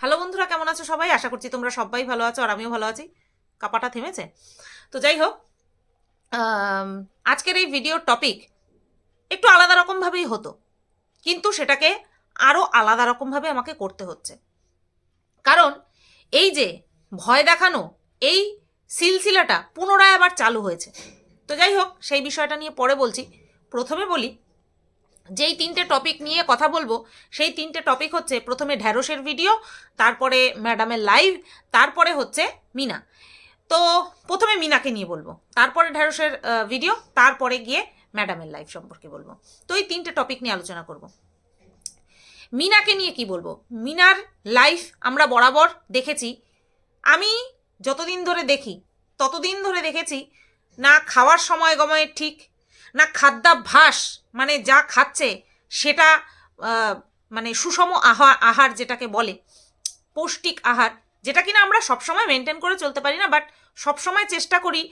Hello বন্ধুরা, কেমন আছো সবাই? আশা করছি তোমরা সবাই ভালো আছো আর আমিও ভালো আছি। কাপাটা থেমেছে। তো যাই হোক আজকের এই ভিডিওর টপিক একটু আলাদা রকমভাবেই হতো, কিন্তু সেটাকে আরও আলাদা রকমভাবে আমাকে করতে হচ্ছে। কারণ এই যে ভয় দেখানো, এই সিলসিলাটা পুনরায় আবার চালু হয়েছে। তো যাই হোক, সেই বিষয়টা নিয়ে পরে বলছি। প্রথমে বলি যেই তিনটে টপিক নিয়ে কথা বলব, সেই তিনটে টপিক হচ্ছে প্রথমে ঢ্যাঁড়সের ভিডিও তারপরে ম্যাডামের লাইভ তারপরে হচ্ছে মিনা। তো প্রথমে মিনাকে নিয়ে বলব, তারপরে ঢ্যাঁড়সের ভিডিও তারপরে গিয়ে ম্যাডামের লাইভ সম্পর্কে বলব। তো এই তিনটে টপিক নিয়ে আলোচনা করব। মিনাকে নিয়ে কি বলব? মিনার লাইফ আমরা বরাবর দেখেছি। আমি যতদিন ধরে দেখি, ততদিন ধরে দেখেছি, না খাওয়ার সময় গময়ে ঠিক না খাদ্যাভ্যাস মানে যা খাচ্ছে সেটা মানে সুষম আহার আহার যেটাকে বলে, পৌষ্টিক আহার, যেটা কিনা আমরা সবসময় মেনটেন করে চলতে পারি না বাট সবসময় চেষ্টা করি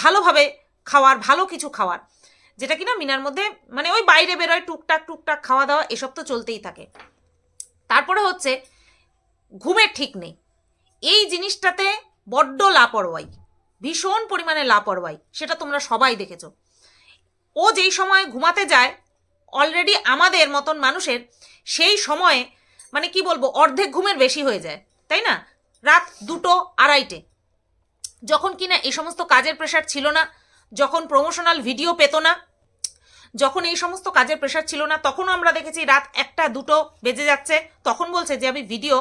ভালোভাবে খাওয়ার, ভালো কিছু খাওয়ার, যেটা কিনা মিনার মধ্যে মানে ওই বাইরে বেরোয়, টুকটাক টুকটাক খাওয়া দাওয়া, এসব তো চলতেই থাকে। তারপরে হচ্ছে, ঘুমের ঠিক নেই। এই জিনিসটাতে বড্ড লাপরওয়াই ভীষণ পরিমাণে লাপরওয়াই সেটা তোমরা সবাই দেখেছ। ও যেই সময় ঘুমাতে যায় অলরেডি আমাদের মতন মানুষের সেই সময়ে মানে কি বলব, অর্ধেক ঘুমের বেশি হয়ে যায়, তাই না? রাত দুটো, আড়াইটে। যখন কিনা এই সমস্ত কাজের প্রেশার ছিল না, যখন প্রমোশনাল ভিডিও পেত না, যখন এই সমস্ত কাজের প্রেশার ছিল না তখনও আমরা দেখেছি রাত একটা, দুটো বেজে যাচ্ছে, তখন বলছে যে আমি ভিডিও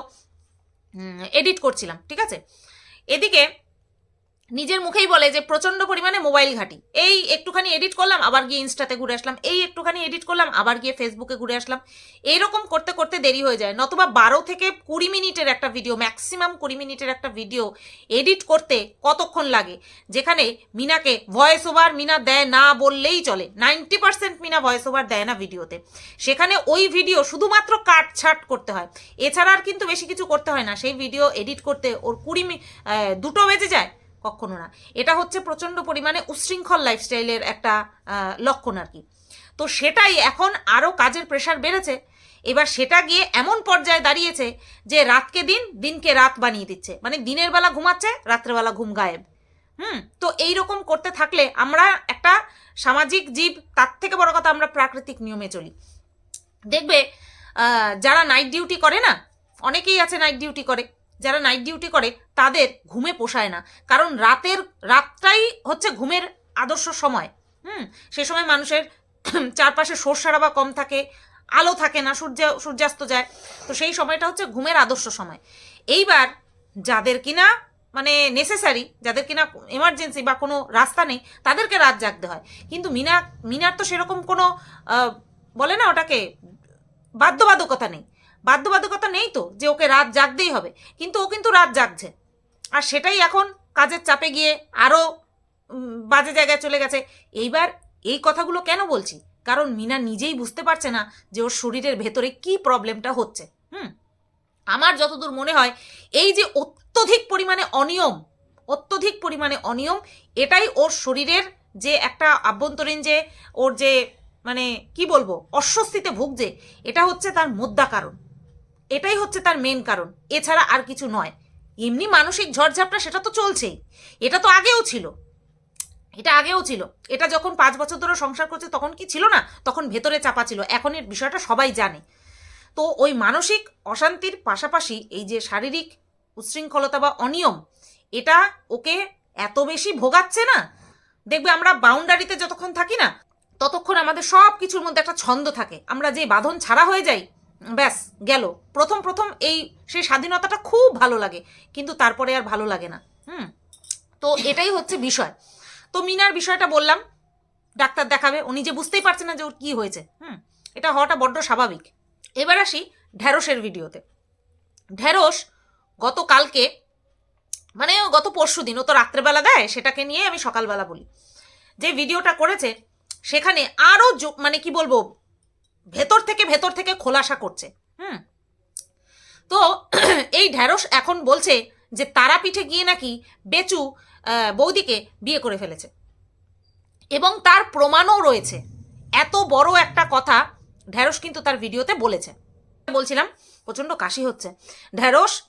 এডিট করছিলাম, ঠিক আছে? এদিকে নিজের মুখেই বলে যে প্রচণ্ড পরিমাণে মোবাইল ঘাটি। এই একটুখানি এডিট করলাম, আবার গিয়ে ইনস্টাতে ঘুরে আসলাম। এই একটুখানি এডিট করলাম, আবার গিয়ে ফেসবুকে ঘুরে আসলাম। এইরকম করতে করতে দেরি হয়ে যায়। নতুবা বারো থেকে কুড়ি মিনিটের একটা ভিডিও ম্যাক্সিমাম কুড়ি মিনিটের একটা ভিডিও এডিট করতে কতক্ষণ লাগে? যেখানে মিনাকে ভয়েস ওভার মিনা দেয় না বললেই চলে। Ninety percent Meena voice over দেয় না ভিডিওতে সেখানে ওই ভিডিও শুধুমাত্র কাট ছাট করতে হয়। এছাড়া আর কিন্তু বেশি কিছু করতে হয় না। সেই ভিডিও এডিট করতে ওর কুড়ি দুটো বেজে যায়। কখনো না। এটা হচ্ছে প্রচণ্ড পরিমাণে উচ্ছৃঙ্খল লাইফস্টাইলের একটা লক্ষণ আর কি। তো সেটাই এখন আরও কাজের প্রেশার বেড়েছে। এবার সেটা গিয়ে এমন পর্যায়ে দাঁড়িয়েছে যে রাতকে দিন, দিনকে রাত বানিয়ে দিচ্ছে। মানে দিনের বেলা ঘুমাচ্ছে রাত্রেবেলা ঘুম গায়েব। হুম? তো এই রকম করতে থাকলে আমরা একটা সামাজিক জীব, তার থেকে বড় কথা আমরা প্রাকৃতিক নিয়মে চলি। দেখবে যারা নাইট ডিউটি করে না, অনেকেই আছে নাইট ডিউটি করে। যারা নাইট ডিউটি করে, তাদের ঘুমে পোষায় না। কারণ রাতের, রাতটাই হচ্ছে ঘুমের আদর্শ সময়। হুম? সে সময় মানুষের চারপাশে সরসারা সর্ষারাবা কম থাকে, আলো থাকে না, সূর্য, সূর্যাস্ত যায়। তো সেই সময়টা হচ্ছে ঘুমের আদর্শ সময়। এইবার যাদের কিনা মানে নেসেসারি যাদের কিনা এমার্জেন্সি বা কোনো রাস্তা নেই, তাদেরকে রাত জাগতে হয়। কিন্তু মিনা, মিনার তো সেরকম কোনো বলে না ওটাকে, বাধ্যবাধকতা নেই। বাধ্যবাধকতা নেই তো যে ওকে রাত জাগতেই হবে। কিন্তু ও কিন্তু রাত জাগছে। আর সেটাই এখন কাজের চাপে গিয়ে আরও বাজে জায়গায় চলে গেছে। এইবার এই কথাগুলো কেন বলছি? কারণ মিনা নিজেই বুঝতে পারছে না যে ওর শরীরের ভেতরে কি প্রবলেমটা হচ্ছে। হুম? আমার যতদূর মনে হয়, এই যে অত্যধিক পরিমাণে অনিয়ম, অত্যধিক পরিমাণে অনিয়ম, এটাই ওর শরীরের যে একটা আভ্যন্তরীণ যে ওর যে মানে কি বলব, অস্বস্তিতে ভুগছে, এটা হচ্ছে তার মোদ্দা কারণ। এটাই হচ্ছে তার মেন কারণ। এছাড়া আর কিছু নয়। এমনি মানসিক ঝড়ঝাপটা সেটা তো চলছেই। এটা তো আগেও ছিল। এটা আগেও ছিল। এটা যখন পাঁচ বছর ধরে সংসার করছে তখন কি ছিল না? তখন ভেতরে চাপা ছিল। এখন এর বিষয়টা সবাই জানে। তো ওই মানসিক অশান্তির পাশাপাশি এই যে শারীরিক উচ্ছৃঙ্খলতা বা অনিয়ম, এটা ওকে এত বেশি ভোগাচ্ছে না? দেখবে আমরা বাউন্ডারিতে যতক্ষণ থাকি না, ততক্ষণ আমাদের সব কিছুর মধ্যে একটা ছন্দ থাকে। আমরা যে বাঁধন ছাড়া হয়ে যাই ব্যাস, গেল। প্রথম প্রথম এই, সেই স্বাধীনতাটা খুব ভালো লাগে, কিন্তু তারপরে আর ভালো লাগে না। হুম? তো এটাই হচ্ছে বিষয়। তো মিনার বিষয়টা বললাম, ডাক্তার দেখাবে ও নিজে বুঝতেই পারছে না যে ওর কী হয়েছে। হুম? এটা হওয়াটা বড্ড স্বাভাবিক। এবার আসি ঢ্যাঁড়সের ভিডিওতে। ঢ্যাঁড়স গতকালকে মানে গত পরশু দিন, ও তো রাত্রেবেলা দেয়, সেটাকে নিয়ে আমি সকালবেলা বলি। যে ভিডিওটা করেছে, সেখানে আরও মানে কি বলব ভেতর থেকে ভেতর থেকে খোলাসা করছে। হুম? তো এই ঢ্যাঁড়স এখন বলছে যে তারাপীঠে গিয়ে নাকি বেচু বৌদিকে বিয়ে করে ফেলেছে। এবং তার প্রমাণও রয়েছে। এত বড় একটা কথা ঢ্যাঁড়স কিন্তু তার ভিডিওতে বলেছে। বলছিলাম, প্রচণ্ড কাশি হচ্ছে। ঢ্যাঁড়স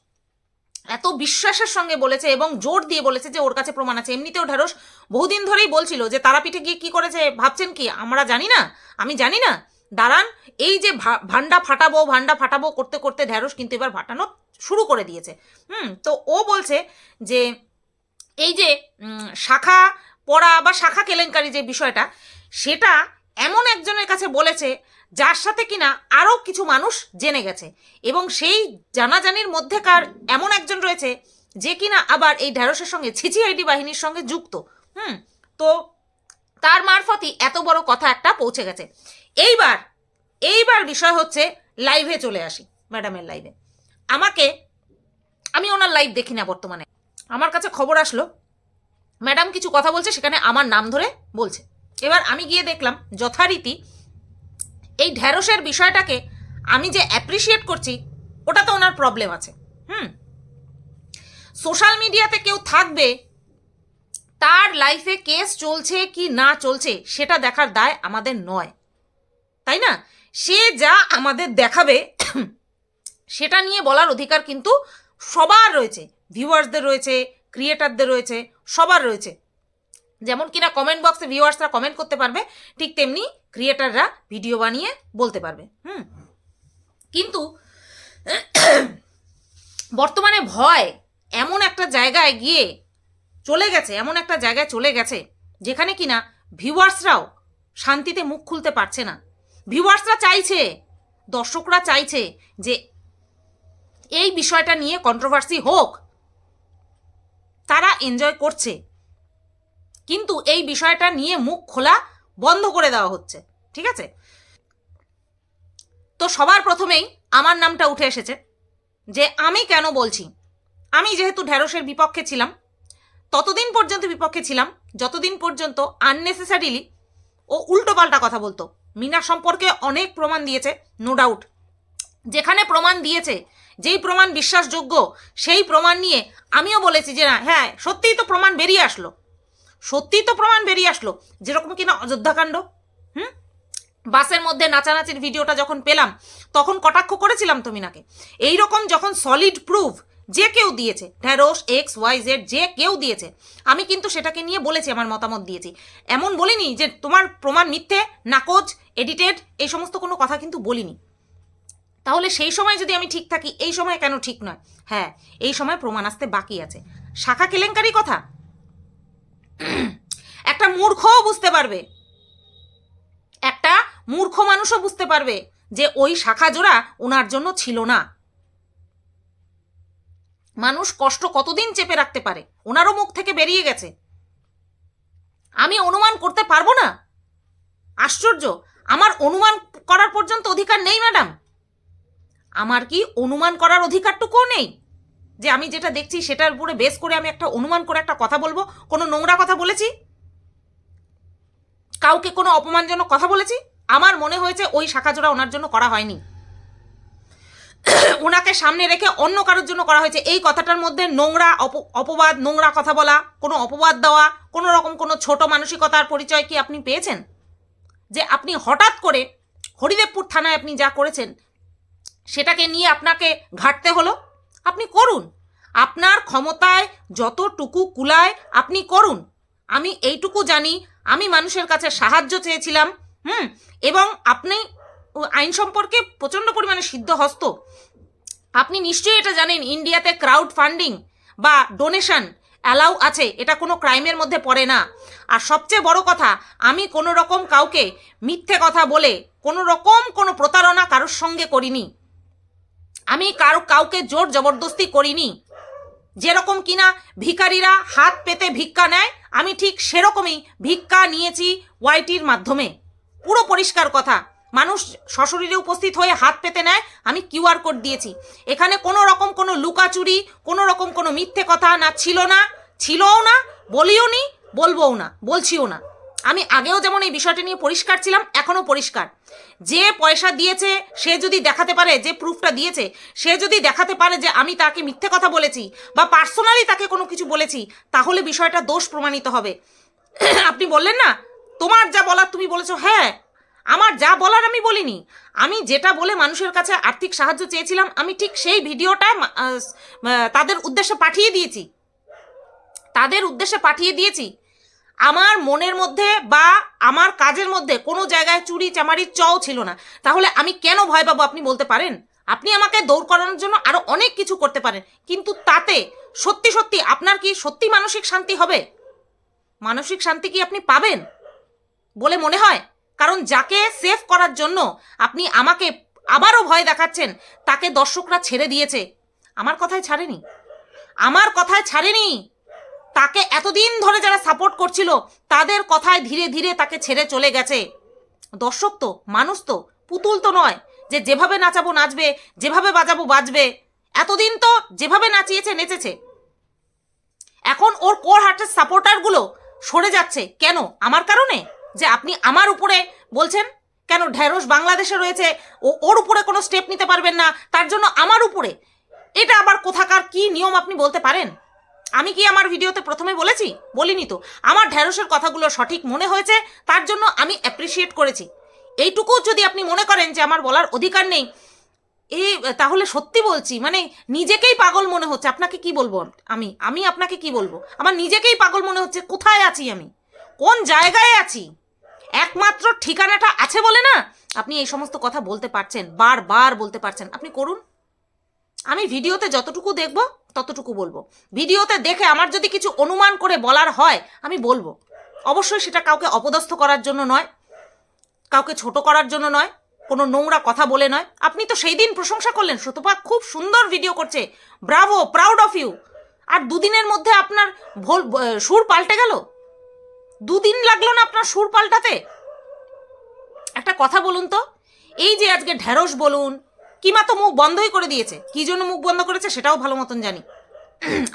এত বিশ্বাসের সঙ্গে বলেছে এবং জোর দিয়ে বলেছে যে ওর কাছে প্রমাণ আছে। এমনিতেও ঢ্যাঁড়স বহুদিন ধরেই বলছিল যে তারাপীঠে গিয়ে কি করেছে, ভাবছেন কি? আমরা জানি না? আমি জানি না? দাঁড়ান, এই যে ভান্ডা ফাটাবো ভান্ডা ফাটাবো করতে করতে ঢেঁড়স কিন্তু এবার ফাটানো শুরু করে দিয়েছে। হুম, তো ও বলছে যে, এই যে শাখা পড়া বা শাখা কেলেঙ্কারি যে বিষয়টা, সেটা এমন একজনের কাছে বলেছে যার সাথে কিনা আরও কিছু মানুষ জেনে গেছে এবং সেই জানাজানির মধ্যেকার এমন একজন রয়েছে যে কিনা আবার এই ঢেঁড়সের সঙ্গে ছিচিআইডি বাহিনীর সঙ্গে যুক্ত। হুম, তো তার মারফতই এত বড় কথা একটা পৌঁছে গেছে। এইবার এইবার বিষয় হচ্ছে লাইভে চলে আসি ম্যাডামের লাইভে আমাকে, আমি ওনার লাইভ দেখি না বর্তমানে। আমার কাছে খবর আসলো ম্যাডাম কিছু কথা বলছে, সেখানে আমার নাম ধরে বলছে। এবার আমি গিয়ে দেখলাম, যথারীতি এই ঢ্যাঁড়সের বিষয়টাকে আমি যে অ্যাপ্রিসিয়েট করছি, ওটা তো ওনার প্রবলেম আছে। হুম? সোশ্যাল মিডিয়াতে কেউ থাকবে, তার লাইফে কেস চলছে কি না চলছে, সেটা দেখার দায় আমাদের নয়। তাই না? সে যা আমাদের দেখাবে, সেটা নিয়ে বলার অধিকার কিন্তু সবার রয়েছে। ভিউয়ার্সদের রয়েছে, ক্রিয়েটারদের রয়েছে, সবার রয়েছে। যেমন কিনা কমেন্ট বক্সে ভিউয়ার্সরা কমেন্ট করতে পারবে, ঠিক তেমনি ক্রিয়েটাররা ভিডিও বানিয়ে বলতে পারবে। হুম? কিন্তু বর্তমানে ভয় এমন একটা জায়গায় গিয়ে চলে গেছে, এমন একটা জায়গায় চলে গেছে, যেখানে কিনা ভিউয়ার্সরাও শান্তিতে মুখ খুলতে পারছে না। ভিউয়ার্সরা চাইছে, দর্শকরা চাইছে যে এই বিষয়টা নিয়ে কন্ট্রোভার্সি হোক। তারা এনজয় করছে। কিন্তু এই বিষয়টা নিয়ে মুখ খোলা বন্ধ করে দেওয়া হচ্ছে, ঠিক আছে? তো সবার প্রথমেই আমার নামটা উঠে এসেছে যে আমি কেন বলছি? আমি যেহেতু ঢ্যাঁড়সের বিপক্ষে ছিলাম, ততদিন পর্যন্ত বিপক্ষে ছিলাম, যতদিন পর্যন্ত আননেসেসারিলি ও উল্টোপাল্টা কথা বলতো। মিনা সম্পর্কে অনেক প্রমাণ দিয়েছে নো ডাউট যেখানে প্রমাণ দিয়েছে, যেই প্রমাণ বিশ্বাসযোগ্য, সেই প্রমাণ নিয়ে আমিও বলেছি যে না হ্যাঁ সত্যিই তো প্রমাণ বেরিয়ে আসলো। সত্যিই তো প্রমাণ বেরিয়ে আসলো, যেরকম কিনা অযোধ্যাকাণ্ড হুম? বাসের মধ্যে নাচানাচির ভিডিওটা যখন পেলাম, তখন কটাক্ষ করেছিলাম তো মিনাকে। এইরকম যখন সলিড প্রুফ যে কেউ দিয়েছে, ঢ্যাঁড়স এক্স ওয়াই জেড যে কেউ দিয়েছে, আমি কিন্তু সেটাকে নিয়ে বলেছি, আমার মতামত দিয়েছি। এমন বলিনি যে তোমার প্রমাণ মিথ্যে, নাকচ এডিটেড এই সমস্ত কোনো কথা কিন্তু বলিনি। তাহলে সেই সময় যদি আমি ঠিক থাকি, এই সময় কেন ঠিক নয়? হ্যাঁ এই সময় প্রমাণ আসতে বাকি আছে। শাখা কেলেঙ্কারি কথা? একটা মূর্খও বুঝতে পারবে। একটা মূর্খ মানুষও বুঝতে পারবে যে ওই শাখা জোড়া ওনার জন্য ছিল না। মানুষ কষ্ট কতদিন চেপে রাখতে পারে? ওনারও মুখ থেকে বেরিয়ে গেছে। আমি অনুমান করতে পারব না? আশ্চর্য! আমার অনুমান করার পর্যন্ত অধিকার নেই, ম্যাডাম। আমার কি অনুমান করার অধিকারটুকুও নেই? যে আমি যেটা দেখছি সেটার উপরে বেস করে আমি একটা অনুমান করে একটা কথা বলব? কোনো নোংরা কথা বলেছি? কাউকে কোনো অপমানজনক কথা বলেছি? আমার মনে হয়েছে ওই শাখাজোড়া ওনার জন্য করা হয়নি। ওনাকে সামনে রেখে অন্য কারোর জন্য করা হয়েছে। এই কথাটার মধ্যে নোংরা অপ- অপবাদ, নোংরা কথা বলা, কোনো অপবাদ দেওয়া, কোনো রকম কোনো ছোট মানসিকতার পরিচয় কি আপনি পেয়েছেন? যে আপনি হঠাৎ করে হরিদেবপুর থানায় আপনি যা করেছেন, সেটাকে নিয়ে আপনাকে ঘাটতে হলো? আপনি করুন। আপনার ক্ষমতায় যতটুকু কুলায় আপনি করুন। আমি এইটুকু জানি, আমি মানুষের কাছে সাহায্য চেয়েছিলাম, হুম, এবং আপনি আইন সম্পর্কে প্রচণ্ড পরিমাণে সিদ্ধহস্ত আপনি নিশ্চয়ই এটা জানেন, ইন্ডিয়াতে ক্রাউড ফান্ডিং বা ডোনেশন অ্যালাউ আছে, এটা কোনো ক্রাইমের মধ্যে পড়ে না। আর সবচেয়ে বড় কথা, আমি কোনো রকম কাউকে মিথ্যে কথা বলে কোনো রকম কোনো প্রতারণা কারোর সঙ্গে করিনি। আমি কারও, কাউকে জোর জবরদস্তি করিনি। যেরকম কিনা ভিখারিরা হাত পেতে ভিক্ষা নেয়, আমি ঠিক সেরকমই ভিক্ষা নিয়েছি ওয়াইটির মাধ্যমে। পুরো পরিষ্কার কথা। মানুষ সশরীরে উপস্থিত হয়ে হাত পেতে নেয়, আমি কিউআর কোড দিয়েছি। এখানে কোনো রকম কোনো লুকাচুরি, কোনো রকম কোনো মিথ্যে কথা না, ছিল না, ছিলও না, বলিও নি, বলবোও না, বলছিও না। আমি আগেও যেমন এই বিষয়টা নিয়ে পরিষ্কার ছিলাম, এখনও পরিষ্কার। যে পয়সা দিয়েছে, সে যদি দেখাতে পারে, যে প্রুফটা দিয়েছে, সে যদি দেখাতে পারে যে আমি তাকে মিথ্যে কথা বলেছি বা পার্সোনালি তাকে কোনো কিছু বলেছি, তাহলে বিষয়টা দোষ প্রমাণিত হবে। আপনি বললেন না, তোমার যা বলার তুমি বলেছ হ্যাঁ আমার যা বলার আমি বলিনি। আমি যেটা বলে মানুষের কাছে আর্থিক সাহায্য চেয়েছিলাম, আমি ঠিক সেই ভিডিওটা তাদের উদ্দেশ্যে পাঠিয়ে দিয়েছি। তাদের উদ্দেশ্যে পাঠিয়ে দিয়েছি। আমার মনের মধ্যে বা আমার কাজের মধ্যে কোনো জায়গায় চুরি চামারির চও ছিল না। তাহলে আমি কেন ভয় পাবো আপনি বলতে পারেন? আপনি আমাকে দৌড় করানোর জন্য আরও অনেক কিছু করতে পারেন। কিন্তু তাতে সত্যি সত্যি আপনার কি সত্যি মানসিক শান্তি হবে? মানসিক শান্তি কি আপনি পাবেন বলে মনে হয়? কারণ যাকে সেভ করার জন্য আপনি আমাকে আবারও ভয় দেখাচ্ছেন, তাকে দর্শকরা ছেড়ে দিয়েছে। আমার কথায় ছাড়েনি। আমার কথায় ছাড়েনি। তাকে এতদিন ধরে যারা সাপোর্ট করছিল, তাদের কথায় ধীরে ধীরে তাকে ছেড়ে চলে গেছে। দর্শক তো, মানুষ তো, পুতুল তো নয় যে যেভাবে নাচাবো নাচবে, যেভাবে বাজাবো বাজবে। এতদিন তো যেভাবে নাচিয়েছে, নেচেছে। এখন ওর কোর হার্টের সাপোর্টারগুলো সরে যাচ্ছে। কেন? আমার কারণে? যে আপনি আমার উপরে বলছেন, কেন ঢেঁড়স বাংলাদেশে রয়েছে, ও, ওর উপরে কোনো স্টেপ নিতে পারবেন না, তার জন্য আমার উপরে। এটা আবার কোথাকার কি নিয়ম আপনি বলতে পারেন? আমি কি আমার ভিডিওতে প্রথমে বলেছি? বলিনি তো। আমার ঢ্যাঁড়সের কথাগুলো সঠিক মনে হয়েছে, তার জন্য আমি অ্যাপ্রিসিয়েট করেছি। এইটুকু যদি আপনি মনে করেন যে আমার বলার অধিকার নেই এই তাহলে সত্যি বলছি মানে নিজেকেই পাগল মনে হচ্ছে। আপনাকে কি বলব আমি? আমি আপনাকে কি বলব? আমার নিজেকেই পাগল মনে হচ্ছে। কোথায় আছি আমি? কোন জায়গায় আছি? একমাত্র ঠিকানাটা আছে বলে না? আপনি এই সমস্ত কথা বলতে পারছেন, বারবার বলতে পারছেন। আপনি করুন। আমি ভিডিওতে যতটুকু দেখব, ততটুকু বলব। ভিডিওতে দেখে আমার যদি কিছু অনুমান করে বলার হয়, আমি বলব। অবশ্যই সেটা কাউকে অপদস্থ করার জন্য নয়, কাউকে ছোট করার জন্য নয়, কোনো নোংরা কথা বলে নয়। আপনি তো সেই দিন প্রশংসা করলেন। সুতপা খুব সুন্দর ভিডিও করছে। ব্রাভো প্রাউড অফ ইউ আর দুদিনের মধ্যে আপনার ভোল সুর পাল্টে গেল? দুদিন লাগল না আপনার সুর পাল্টাতে? একটা কথা বলুন তো, এই যে আজকে ঢ্যাঁড়স বলুন, কিমা তো মুখ বন্ধই করে দিয়েছে, কি জন্য মুখ বন্ধ করেছে সেটাও ভালো মতন জানি।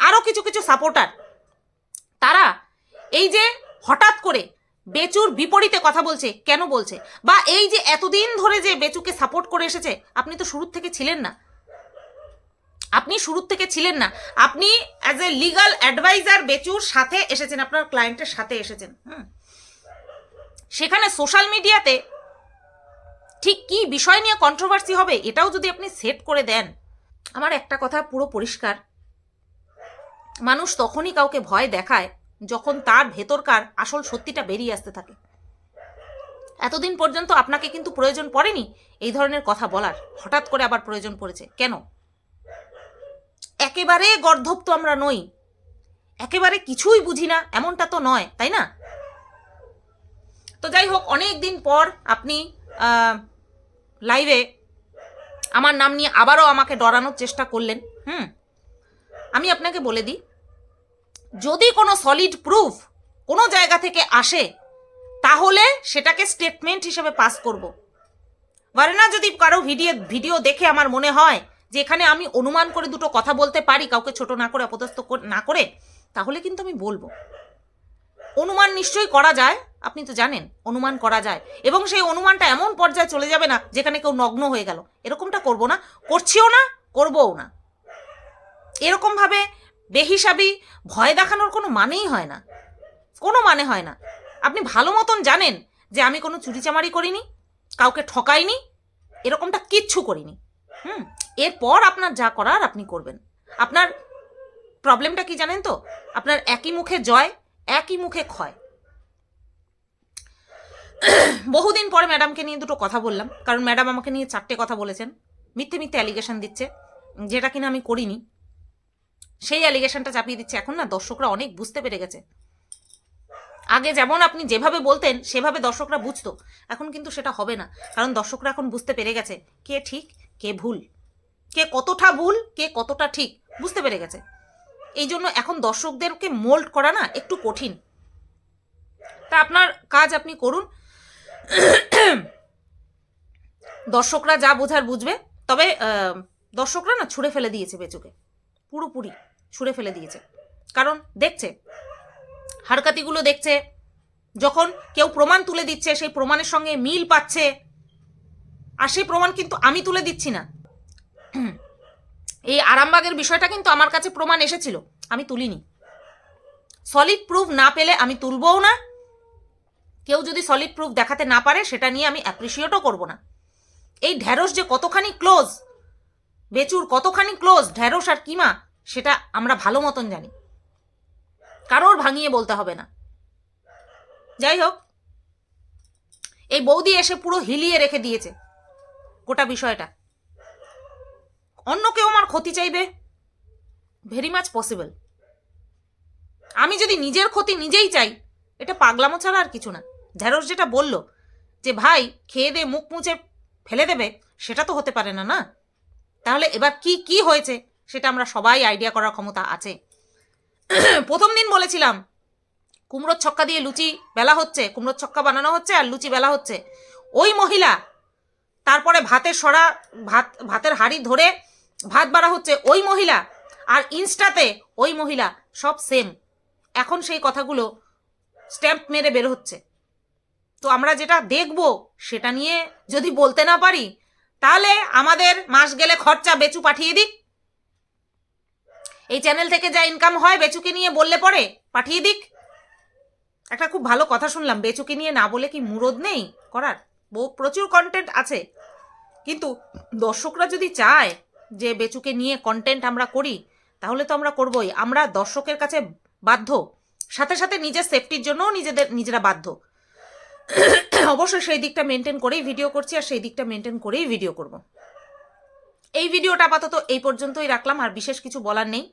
আরও কিছু কিছু সাপোর্টার তারা এই যে হঠাৎ করে বেচুর বিপরীতে কথা বলছে, কেন বলছে? বা এই যে এতদিন ধরে যে বেচুকে সাপোর্ট করে এসেছে, আপনি তো শুরুর থেকে ছিলেন না। আপনি শুরুর থেকে ছিলেন না। আপনি অ্যাজ এ লিগাল অ্যাডভাইজার বেচুর সাথে এসেছেন, আপনার ক্লায়েন্টের সাথে এসেছেন, হুম। সেখানে সোশ্যাল মিডিয়াতে ঠিক কি বিষয় নিয়ে কন্ট্রোভার্সি হবে, এটাও যদি আপনি সেট করে দেন, আমার একটা কথা পুরো পরিষ্কার। মানুষ তখনই কাউকে ভয় দেখায় যখন তার ভেতরকার আসল সত্যিটা বেরিয়ে আসতে থাকে। এতদিন পর্যন্ত আপনাকে কিন্তু প্রয়োজন পড়েনি এই ধরনের কথা বলার, হঠাৎ করে আবার প্রয়োজন পড়েছে। কেন? একেবারে গর্ধব তো আমরা নই। একেবারে কিছুই বুঝি না, এমনটা তো নয়, তাই না? তো যাই হোক, অনেক দিন পর আপনি লাইভে আমার নাম নিয়ে আবারও আমাকে ডরানোর চেষ্টা করলেন, হুম? আমি আপনাকে বলে দিই, যদি কোনো সলিড প্রুফ কোনো জায়গা থেকে আসে, তাহলে সেটাকে স্টেটমেন্ট হিসেবে পাস করব। না যদি কারও ভিডিও ভিডিও দেখে আমার মনে হয় যে এখানে আমি অনুমান করে দুটো কথা বলতে পারি, কাউকে ছোট না করে, অপদস্থ না করে, তাহলে কিন্তু আমি বলব। অনুমান নিশ্চয়ই করা যায়, আপনি তো জানেন, অনুমান করা যায়। এবং সেই অনুমানটা এমন পর্যায়ে চলে যাবে না, যেখানে কেউ নগ্ন হয়ে গেল। এরকমটা করব না, করছিও না, করবও না। এরকমভাবে বেহিসাবি ভয় দেখানোর কোনো মানেই হয় না। কোনো মানে হয় না। আপনি ভালো মতন জানেন যে আমি কোনো চুরিচামারি করিনি, কাউকে ঠকাইনি, এরকমটা কিচ্ছু করিনি। হুম? এরপর আপনার যা করার আপনি করবেন। আপনার প্রবলেমটা কি জানেন তো? আপনার একই মুখে জয়, একই মুখে ক্ষয়। বহুদিন পরে ম্যাডামকে নিয়ে দুটো কথা বললাম, কারণ ম্যাডাম আমাকে নিয়ে চারটে কথা বলেছেন। মিথ্যে মিথ্যে অ্যালিগেশন দিচ্ছে। যেটা কিনা আমি করিনি। সেই অ্যালিগেশনটা চাপিয়ে দিচ্ছে এখন না, দর্শকরা অনেক বুঝতে পেরে গেছে। আগে যেমন আপনি যেভাবে বলতেন, সেভাবে দর্শকরা বুঝতো। এখন কিন্তু সেটা হবে না, কারণ দর্শকরা এখন বুঝতে পেরে গেছে কে ঠিক, কে ভুল। কে কতটা ভুল, কে কতটা ঠিক, বুঝতে পেরে গেছে। এই জন্য এখন দর্শকদেরকে মোল্ড করা না একটু কঠিন। তা আপনার কাজ আপনি করুন। দর্শকরা যা বোঝার বুঝবে। তবে দর্শকরা না ছুঁড়ে ফেলে দিয়েছে বেচুকে। পুরোপুরি ছুঁড়ে ফেলে দিয়েছে। কারণ দেখছে, হারকাতিগুলো দেখছে, যখন কেউ প্রমাণ তুলে দিচ্ছে, সেই প্রমাণের সঙ্গে মিল পাচ্ছে। আর সেই প্রমাণ কিন্তু আমি তুলে দিচ্ছি না। এই আরামবাগের বিষয়টা কিন্তু আমার কাছে প্রমাণ এসেছিল। আমি তুলিনি। সলিড প্রুফ না পেলে আমি তুলবও না। কেউ যদি সলিড প্রুফ দেখাতে না পারে, সেটা নিয়ে আমি অ্যাপ্রিসিয়েটও করব না। এই ঢ্যাঁড়স যে কতখানি ক্লোজ বেচুর কতখানি ক্লোজ ঢ্যাঁড়স আর কিমা, সেটা আমরা ভালো মতন জানি। কারোর ভাঙিয়ে বলতে হবে না। যাই হোক, এই বৌদি এসে পুরো হিলিয়ে রেখে দিয়েছে গোটা বিষয়টা। অন্য কেউ আমার ক্ষতি চাইবে? ভেরি মাচ পসিবল আমি যদি নিজের ক্ষতি নিজেই চাই, এটা পাগলামো ছাড়া আর কিছু না। ঢেঁড়স যেটা বলল, যে ভাই, খেয়ে দে, মুখ মুছে ফেলে দেবে, সেটা তো হতে পারে না না? তাহলে এবার কি কি হয়েছে, সেটা আমরা সবাই আইডিয়া করার ক্ষমতা আছে। প্রথম দিন বলেছিলাম, কুমড়োর ছক্কা দিয়ে লুচি বেলা হচ্ছে, কুমড়োর ছক্কা বানানো হচ্ছে আর লুচি বেলা হচ্ছে। ওই মহিলা, তারপরে ভাতের সরা ভাত, ভাতের হাঁড়ি ধরে ভাত বাড়া হচ্ছে ওই মহিলা আর ইনস্টাতে ওই মহিলা, সব সেম এখন সেই কথাগুলো স্ট্যাম্প মেরে বের হচ্ছে। তো আমরা যেটা দেখব সেটা নিয়ে যদি বলতে না পারি, তাহলে আমাদের মাস গেলে খরচা বেচু পাঠিয়ে দিক। এই চ্যানেল থেকে যা ইনকাম হয় বেচুকে নিয়ে বললে পরে পাঠিয়ে দিক। একটা খুব ভালো কথা শুনলাম, বেচুকে নিয়ে না বলে কি মুরদ নেই করার? প্রচুর কন্টেন্ট আছে। কিন্তু দর্শকরা যদি চায় যে বেচুকে নিয়ে কন্টেন্ট আমরা করি, তাহলে তো আমরা করবই। আমরা দর্শকের কাছে বাধ্য। সাথে সাথে নিজের সেফটির জন্যও নিজেদের, নিজেরা বাধ্য। অবশ্যই সেই দিকটা মেনটেন করেই ভিডিও করছি আর সেই দিকটা মেনটেন করেই ভিডিও করব। এই ভিডিওটা আপাতত এই পর্যন্তই রাখলাম, আর বিশেষ কিছু বলার নেই।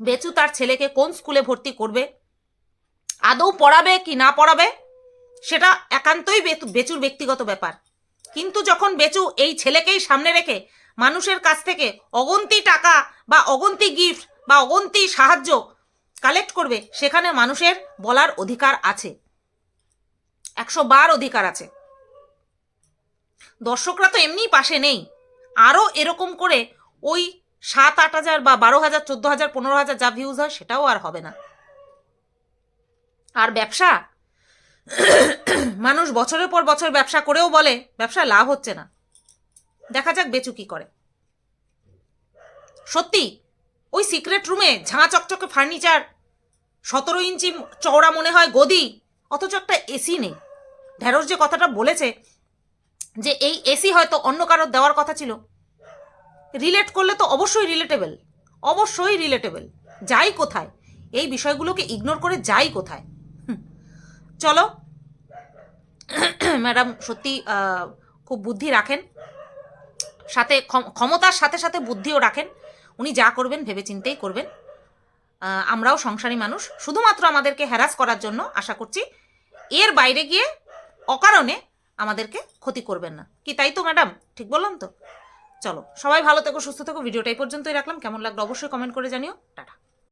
বেচু তার ছেলেকে কোন স্কুলে ভর্তি করবে? আদৌ পড়াবে কি না পড়াবে? সেটা একান্তই বেচুর ব্যক্তিগত ব্যাপার। কিন্তু যখন বেচু এই ছেলেকেই সামনে রেখে মানুষের কাছ থেকে অগন্তি টাকা বা অগন্তি গিফট বা অগন্তি সাহায্য কালেক্ট করবে, সেখানে মানুষের বলার অধিকার আছে। একশো বার অধিকার আছে। দর্শকরা তো এমনিই পাশে নেই। আরও এরকম করে ওই সাত, আট হাজার বা বারো হাজার, চোদ্দ হাজার, পনেরো হাজার যা ভিউজ হয়, সেটাও আর হবে না। আর ব্যবসা? মানুষ বছরের পর বছর ব্যবসা করেও বলে ব্যবসা লাভ হচ্ছে না। দেখা যাক বেচু কি করে। সত্যি, ওই সিক্রেট রুমে ঝাঁ চকচকে ফার্নিচার সতেরো ইঞ্চি চওড়া মনে হয় গদি, অথচ একটা এসি নেই। ঢেঁড়স যে কথাটা বলেছে, যে এই এসি হয়তো অন্য কারোর দেওয়ার কথা ছিল। রিলেট করলে তো অবশ্যই রিলেটেবল অবশ্যই রিলেটেবল যাই কোথায়, এই বিষয়গুলোকে ইগনোর করে যাই কোথায়। চলো। ম্যাডাম, সত্যি খুব বুদ্ধি রাখেন। সাথে ক্ষম- ক্ষমতার সাথে সাথে বুদ্ধিও রাখেন। উনি যা করবেন ভেবে চিন্তেই করবেন আমরাও সংসারী মানুষ। শুধুমাত্র আমাদেরকে হ্যারাস করার জন্য আশা করছি এর বাইরে গিয়ে অকারণে আমাদেরকে ক্ষতি করবেন না। কি তাই তো, ম্যাডাম? ঠিক বললাম তো? চলো, সবাই ভালো থেকো, সুস্থ থেকো। ভিডিওটা এই পর্যন্তই রাখলাম। কেমন লাগল অবশ্যই কমেন্ট করে জানিও। টাটা।